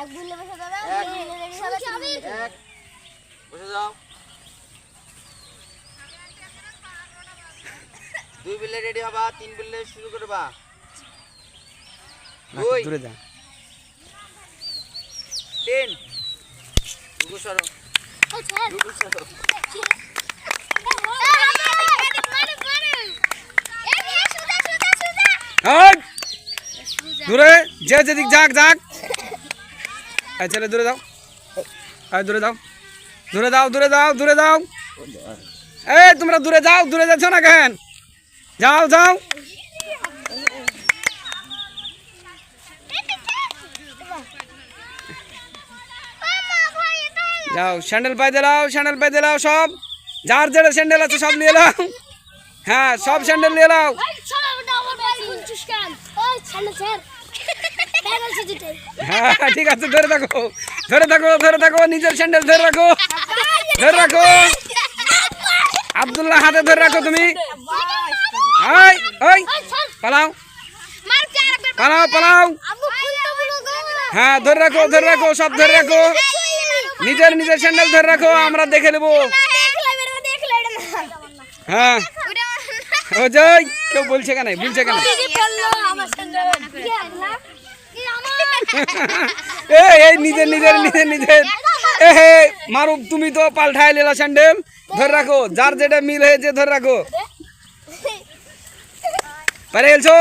এক বুলে বসে যাবে এক। এক। বসে যাও। দুই বিলে রেডি হবা তিন বিলে শুরু করবা। দুই। দূরে যা। তিন। রুকু সরো। রুকু সরো। দূরে যে যেদিক যাক যাক। এই ছেলে দূরে যাও। এই দূরে যাও। দূরে যাও দূরে যাও দূরে যাও। এই তোমরা দূরে যাও দূরে যাচ্ছ না কেন? যাও যাও। যাও স্যান্ডেল পাই দিলাও স্যান্ডেল পাই দিলাও সব। যার যেটা স্যান্ডেল আছে সব নিয়ে নাও। হ্যাঁ সব স্যান্ডেল নিয়ে নাও। হ্যাঁ ঠিক আছে ধরে থাকো। ধরে থাকো ধরে থাকো নিজের স্যান্ডেল ধরে রাখো। ধরে রাখো। আব্দুল্লাহ হাতে ধরে রাখো তুমি। ওই ওই পালাও। পালাও পালাও। হ্যাঁ ধরে রাখো ধরে রাখো সব ধরে রাখো। নিজের নিজের স্যান্ডেল ধরে রাখো আমরা দেখে নেব। হ্যাঁ। ও যাই কেউ বলছে কেন? বলছে কেন? এই নিজের নিজের নিজের নিজের। এ হে মারুক তুমি তো পাল্টাই লেলা স্যান্ডেল ধরে রাখো যার যেটা মিল হয়েছে ধরে রাখো। পারে গেলছো?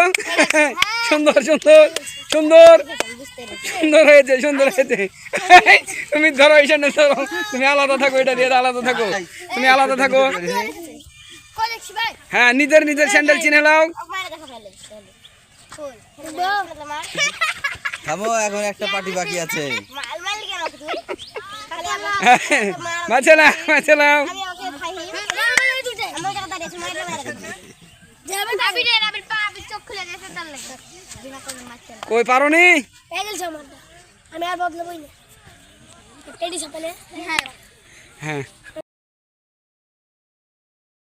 সুন্দর সুন্দর সুন্দর। সুন্দর হয়েছে সুন্দর হয়েছে। তুমি ধরো এই স্যান্ডেল ধরো। তুমি আলাদা থাকো এটা দিয়ে আলাদা থাকো। তুমি আলাদা থাকো। হ্যাঁ নিজের নিজের স্যান্ডেল চিনে নাও। থামো এখন একটা পার্টি বাকি আছে। কই পারো নি আমি আর বদলাবই না। হ্যাঁ হ্যাঁ।